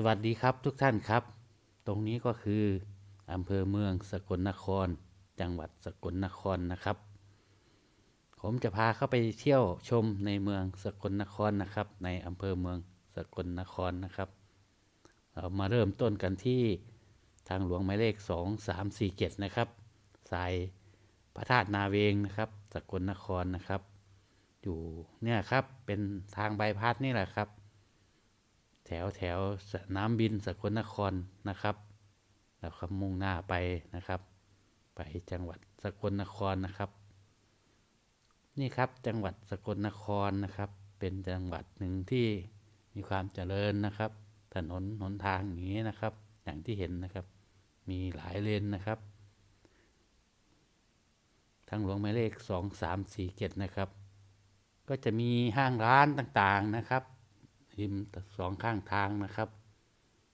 สวัสดีครับทุกท่านครับ ตรงนี้ก็คืออำเภอเมืองสกลนคร จังหวัดสกลนครนะครับ ผมจะพาเข้าไปเที่ยวชมในเมืองสกลนครนะครับ ในอำเภอเมืองสกลนครนะครับ เรามาเริ่มต้นกันที่ทางหลวงหมายเลข 2 3 4 7 นะครับ สายพระธาตุนาเวงนะครับสกลนครนะครับ อยู่เนี่ยครับเป็นทางใบายพัดนี่แหละครับ แถวแถวสนามบินสกลนครนะครับ แล้วก็มุ่งหน้าไปนะครับ ไปจังหวัดสกลนครนะครับ นี่ครับจังหวัดสกลนครนะครับ เป็นจังหวัดหนึ่งที่มีความเจริญนะครับ ถนนหนทางอย่างนี้นะครับ อย่างที่เห็นนะครับ มีหลายเลนนะครับทางหลวงหมายเลขสองสามสี่เจ็ดนะครับ ก็จะมีห้างร้านต่างๆนะครับ ริมสองข้างทางนะครับ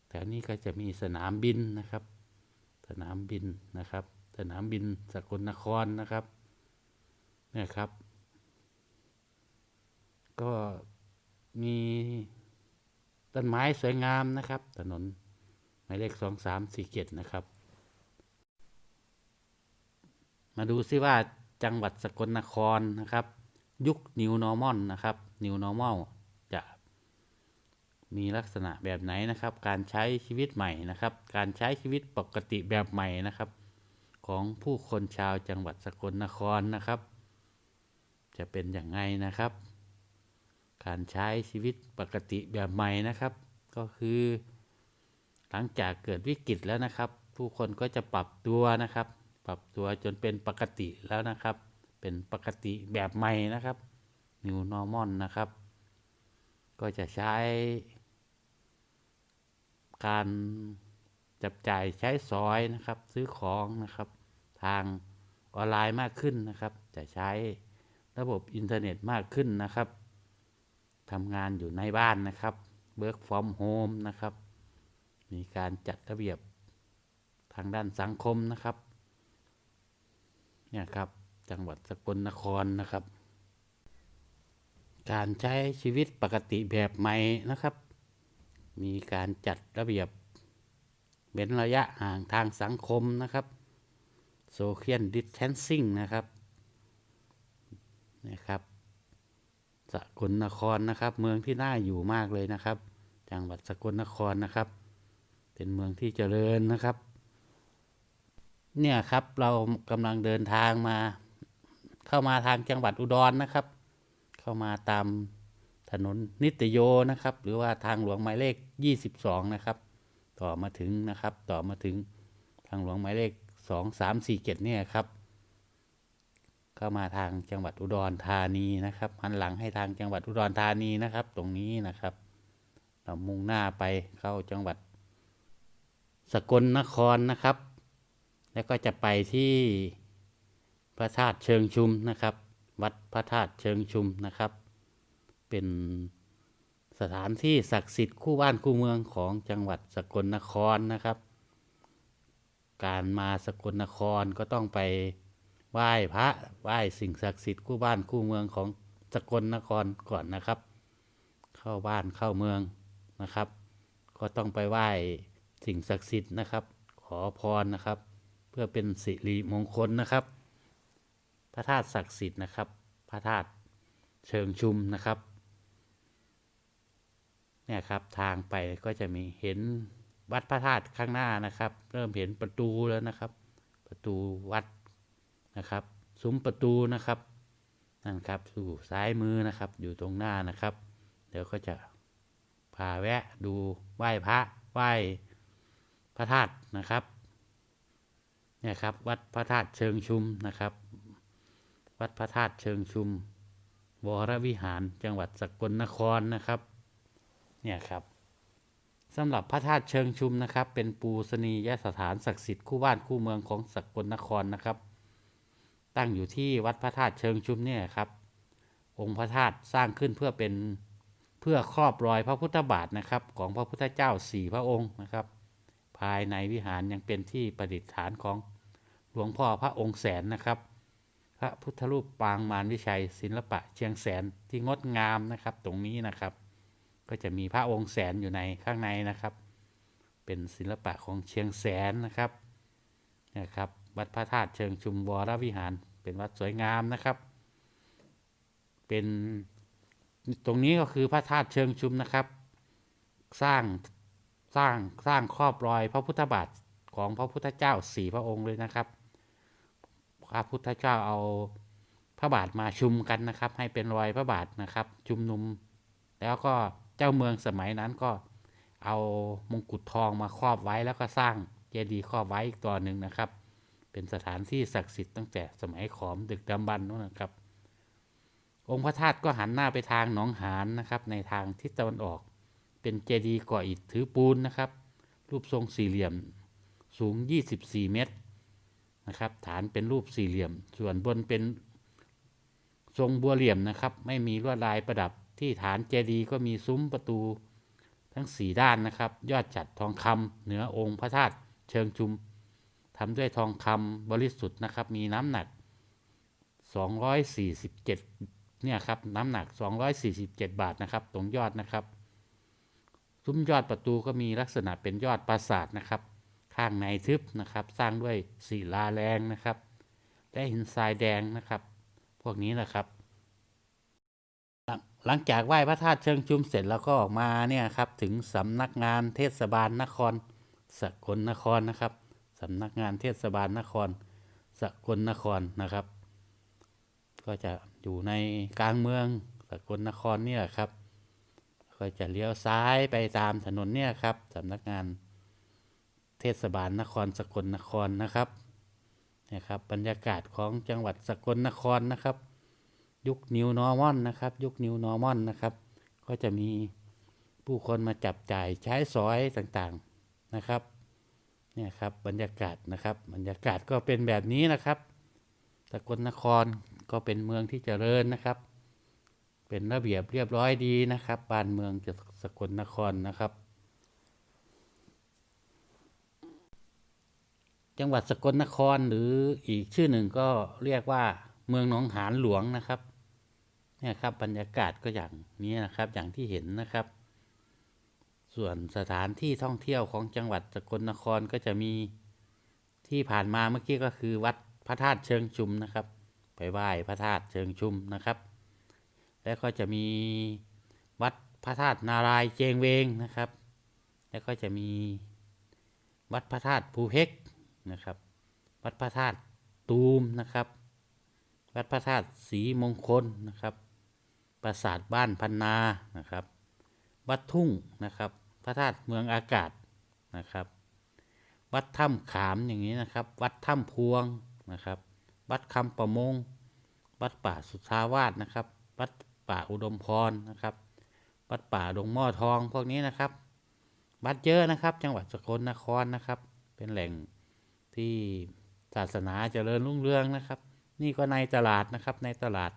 แถวนี้ก็จะมีสนามบินนะครับ สนามบินนะครับ สนามบินสกลนครนะครับเนี่ยครับ ก็มีต้นไม้สวยงามนะครับ ถนนหมายเลขสองสามสี่เจ็ดนะครับ มาดูซิว่าจังหวัดสกลนครนะครับ ยุค New Normal นะครับ New Normal จะมีลั มีลักษณะแบบไหนนะครับ การใช้ชีวิตใหม่นะครับ การใช้ชีวิตปกติแบบใหม่นะครับ ของผู้คนชาวจังหวัดสกลนครนะครับ จะเป็นอย่างไงนะครับ การใช้ชีวิตปกติแบบใหม่นะครับ ก็คือ หลังจากเกิดวิกฤตแล้วนะครับ ผู้คนก็จะปรับตัวนะครับ ปรับตัวจนเป็นปกติแล้วนะครับ เป็นปกติแบบใหม่นะครับ New Normal นะครับ ก็จะใช้ การจับจ่ายใช้สอยนะครับ ซื้อของนะครับ ทางออนไลน์มากขึ้นนะครับ จะใช้ระบบอินเทอร์เน็ตมากขึ้นนะครับทำงานอยู่ในบ้านนะครับ work from home นะครับ มีการจัดระเบียบทางด้านสังคมนะครับ เนี่ยครับ จังหวัดสกลนครนะครับ การใช้ชีวิตปกติแบบใหม่นะครับ มีการจัดระเบียบเว้นระยะห่างทางสังคมนะครับโซเชียลดิสเทนซิ่งนะครับนะครับสกลนครนะครับ เมืองที่น่าอยู่มากเลยนะครับ จังหวัดสกลนครนะครับ เป็นเมืองที่เจริญนะครับ เนี่ยครับเรากำลังเดินทางมา เข้ามาทางจังหวัดอุดรนะครับ เข้ามาตามถนนนิตโยนะครับ หรือว่าทางหลวงหมายเลข 22 นะครับ ต่อมาถึงนะครับ ต่อมาถึงทางหลวงหมายเลข 2 3 4 7 เนี่ยครับ เข้ามาทางจังหวัดอุดรธานีนะครับหันหลังให้ทางจังหวัดอุดรธานีนะครับ ตรงนี้นะครับ เรามุ่งหน้าไปเข้าจังหวัด สกลนครนะครับ แล้วก็จะไปที่พระธาตุเชิงชุมนะครับ วัดพระธาตุเชิงชุมนะครับ เป็น สถานที่ศักดิ์สิทธิ์คู่บ้านคู่เมืองของจังหวัดสกลนครนะครับ การมาสกลนครก็ต้องไปไหว้พระไหว้สิ่งศักดิ์สิทธิ์คู่บ้านคู่เมืองของสกลนครก่อนนะครับ เข้าบ้านเข้าเมืองนะครับ ก็ต้องไปไหว้สิ่งศักดิ์สิทธิ์นะครับ ขอพรนะครับ เพื่อเป็นสิริมงคลนะครับ พระธาตุศักดิ์สิทธิ์นะครับ พระธาตุเชิงชุมนะครับ เนี่ยครับทางไปก็จะมีเห็นวัดพระธาตุข้างหน้านะครับ เริ่มเห็นประตูแล้วนะครับ ประตูวัดนะครับซุ้มประตูนะครับนั่นครับอยู่ซ้ายมือนะครับ อยู่ตรงหน้านะครับ เดี๋ยวก็จะพาแวะดูไหว้พระไหว้พระธาตุนะครับเนี่ยครับวัดพระธาตุเชิงชุมนะครับ วัดพระธาตุเชิงชุม วรวิหารจังหวัดสกลนครนะครับ เนี่ยครับสำหรับพระธาตุเชิงชุมนะครับ เป็นปูสนียสถานศักดิ์สิทธิ์คู่บ้านคู่เมืองของสกลนครนะครับ ตั้งอยู่ที่วัดพระธาตุเชิงชุมเนี่ยครับ องค์พระธาตุสร้างขึ้นเพื่อเป็นเพื่อครอบรอยพระพุทธบาทนะครับ ของพระพุทธเจ้าสี่พระองค์นะครับ ภายในวิหารยังเป็นที่ประดิษฐานของหลวงพ่อพระองค์แสนนะครับ พระพุทธรูปปางมารวิชัยศิลปะเชียงแสนที่งดงามนะครับ ตรงนี้นะครับ ก็จะมีพระองค์แสนอยู่ในข้างในนะครับ เป็นศิลปะของเชียงแสนนะครับนะครับ วัดพระธาตุเชิงชุมวรวิหาร เป็นวัดสวยงามนะครับ เป็นตรงนี้ก็คือพระธาตุเชิงชุมนะครับ สร้างสร้างสร้างครอบรอยพระพุทธบาทของพระพุทธเจ้าสี่พระองค์เลยนะครับ พระพุทธเจ้าเอาพระบาทมาชุมกันนะครับ ให้เป็นรอยพระบาทนะครับ ชุมนุม แล้วก็ เจ้าเมืองสมัยนั้นก็เอามงกุฎทองมาครอบไว้แล้วก็สร้างเจดีย์ครอบไว้อีกตัวหนึ่งนะครับ เป็นสถานที่ศักดิ์สิทธิ์ตั้งแต่สมัยขอมดึกดำบรรพ์นู้นนะครับ องค์พระธาตุก็หันหน้าไปทางหนองหานนะครับ ในทางทิศตะวันออก เป็นเจดีย์ก่ออิฐถือปูนนะครับ รูปทรงสี่เหลี่ยมสูง 24 เมตรนะครับ ฐานเป็นรูปสี่เหลี่ยม ส่วนบนเป็นทรงบัวเหลี่ยมนะครับ ไม่มีลวดลายประดับ ที่ฐานเจดีย์ก็มีซุ้มประตูทั้งสี่ด้านนะครับ ยอดจัดทองคำเหนือองค์พระธาตุเชิงชุมทำด้วยทองคำบริสุทธิ์นะครับ มีน้ำหนัก 247เนี่ยครับน้ำหนัก 247 บาทนะครับ ตรงยอดนะครับซุ้มยอดประตูก็มีลักษณะเป็นยอดปราสาทนะครับ ข้างในทึบนะครับ สร้างด้วยศิลาแรงนะครับ และหินทรายแดงนะครับ พวกนี้นะครับ หลังจากไหว้พระธาตุเชิงชุมเสร็จแล้วก็ออกมาเนี่ยครับถึงสำนักงานเทศบาลนคร สกลนครนะครับสำนักงานเทศบาลนคร สกลนครนะครับ ก็จะอยู่ในกลางเมืองสกลนครเนี่ยครับ ก็จะเลี้ยวซ้ายไปตามถนนเนี่ยครับสำนักงานเทศบาลนครสกลนครนะครับนี่ยครับบรรยากาศของจังหวัดสกลนครนะครับ ยุคนิวนอร์มอนนะครับ ยุคนิวนอร์มอนนะครับ ก็จะมีผู้คนมาจับจ่ายใช้สอยต่างๆนะครับเนี่ยครับบรรยากาศนะครับบรรยากาศก็เป็นแบบนี้นะครับสกลนครก็เป็นเมืองที่เจริญนะครับ เป็นระเบียบเรียบร้อยดีนะครับบ้านเมืองจะสกลนครนะครับ จังหวัดสกลนครหรืออีกชื่อหนึ่งก็เรียกว่าเมืองหนองหานหลวงนะครับ เนี่ยครับบรรยากาศก็อย่างนี้นะครับอย่างที่เห็นนะครับ ส่วนสถานที่ท่องเที่ยวของจังหวัดสกลนครก็จะมีที่ผ่านมาเมื่อกี้ก็คือวัดพระธาตุเชิงชุมนะครับ ไปไหว้พระธาตุเชิงชุมนะครับ แล้วก็จะมีวัดพระธาตุนารายเจงเวงนะครับ แล้วก็จะมีวัดพระธาตุภูเพกนะครับ วัดพระธาตุตูมนะครับ วัดพระธาตุศรีมงคลนะครับ ปราสาทบ้านพันนานะครับ วัดทุ่งนะครับ พระธาตุเมืองอากาศนะครับ วัดถ้ำขามอย่างนี้นะครับ วัดถ้ำพวงนะครับ วัดคำประมง วัดป่าสุทาวาสนะครับ วัดป่าอุดมพรนะครับ วัดป่าดงหม้อทองพวกนี้นะครับ วัดเยอะนะครับ จังหวัดสกลนครนะครับ เป็นแหล่งที่ศาสนาเจริญรุ่งเรืองนะครับ นี่ก็ในตลาดนะครับในตลาด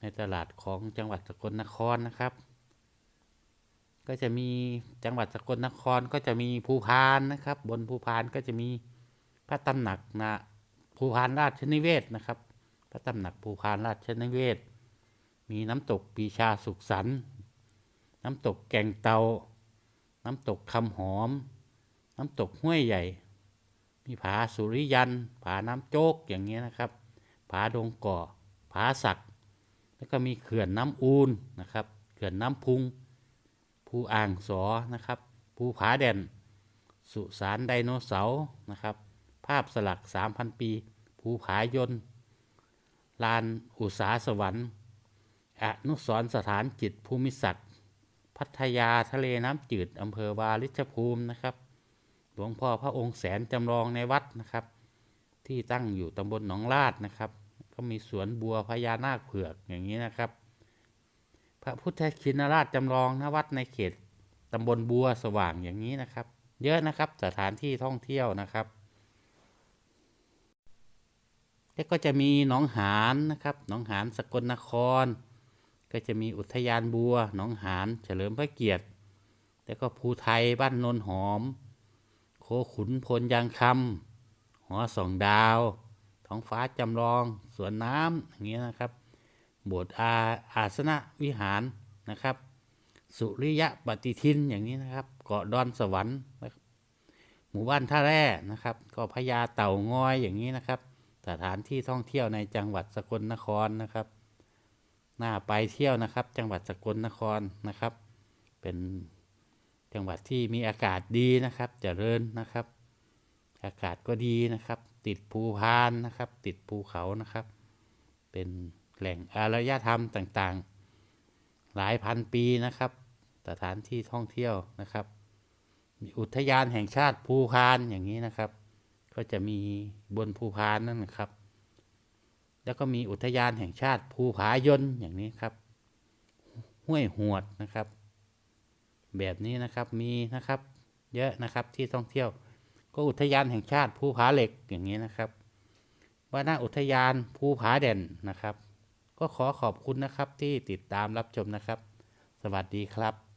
ในตลาดของจังหวัดสกลนครนะครับ ก็จะมีจังหวัดสกลนครก็จะมีภูพานนะครับ บนภูพานก็จะมีพระตำหนักนะภูพานราชนิเวศนะครับ พระตำหนักภูพานราชนิเวศ มีน้ำตกปีชาสุขสันต์น้ำตกแก่งเตา น้ำตกคำหอม น้ำตกห้วยใหญ่ มีผาสุริยัน ผาน้ำโจกอย่างเงี้ยนะครับ ผาดงก่อ ผาสัก แล้วก็มีเขื่อนน้ำอูนนะครับ เขื่อนน้ำพุง ภูอ่างสอนะครับ ภูผาแด่นสุสานไดโนเสาร์นะครับ ภาพสลัก 3,000 ปี ภูผายน ลานอุษาสวรรค์ อนุสรสถานจิตภูมิศักดิ์ พัทยาทะเลน้ำจืดอำเภอวาริชภูมินะครับ หลวงพ่อพระองค์แสนจำลองในวัดนะครับ ที่ตั้งอยู่ตำบลหนองลาดนะครับ ก็มีสวนบัวพญานาคเผือกอย่างนี้นะครับ พระพุทธชินราชจำลองณวัดในเขตตำบลบัวสว่างอย่างนี้นะครับ เยอะนะครับสถานที่ท่องเที่ยวนะครับ แล้วก็จะมีหนองหานนะครับหนองหานสกลนคร ก็จะมีอุทยานบัวหนองหานเฉลิมพระเกียรติ แล้วก็ภูไทยบ้านนนหอม โคขุนพลยางคำหอสองดาว ท้องฟ้าจำลองสวนน้ำอย่างเงี้ยนะครับโบสถ์อาอาสนะวิหารนะครับ สุริยะปฏิทินอย่างนี้นะครับ เกาะดอนสวรรค์นะครับหมู่บ้านท่าแร่นะครับ ก็พญาเต่างอยอย่างนี้นะครับ สถานที่ท่องเที่ยวในจังหวัดสกลนครนะครับน่าไปเที่ยวนะครับ จังหวัดสกลนครนะครับ เป็นจังหวัดที่มีอากาศดีนะครับเจริญนะครับ อากาศก็ดีนะครับ ติดภูพานนะครับ ติดภูเขานะครับ เป็นแหล่งอารยธรรมต่างๆ หลายพันปีนะครับ สถานที่ท่องเที่ยวนะครับ มีอุทยานแห่งชาติภูพานอย่างนี้นะครับ ก็จะมีบนภูพานนั่นนะครับ แล้วก็มีอุทยานแห่งชาติภูผายนอย่างนี้ครับ ห้วยหวดนะครับ แบบนี้นะครับมีนะครับ เยอะนะครับที่ท่องเที่ยว ก็อุทยานแห่งชาติภูผาเหล็กอย่างนี้นะครับว่าหน้าอุทยานภูผาเด่นนะครับ ก็ขอขอบคุณนะครับที่ติดตามรับชมนะครับ สวัสดีครับ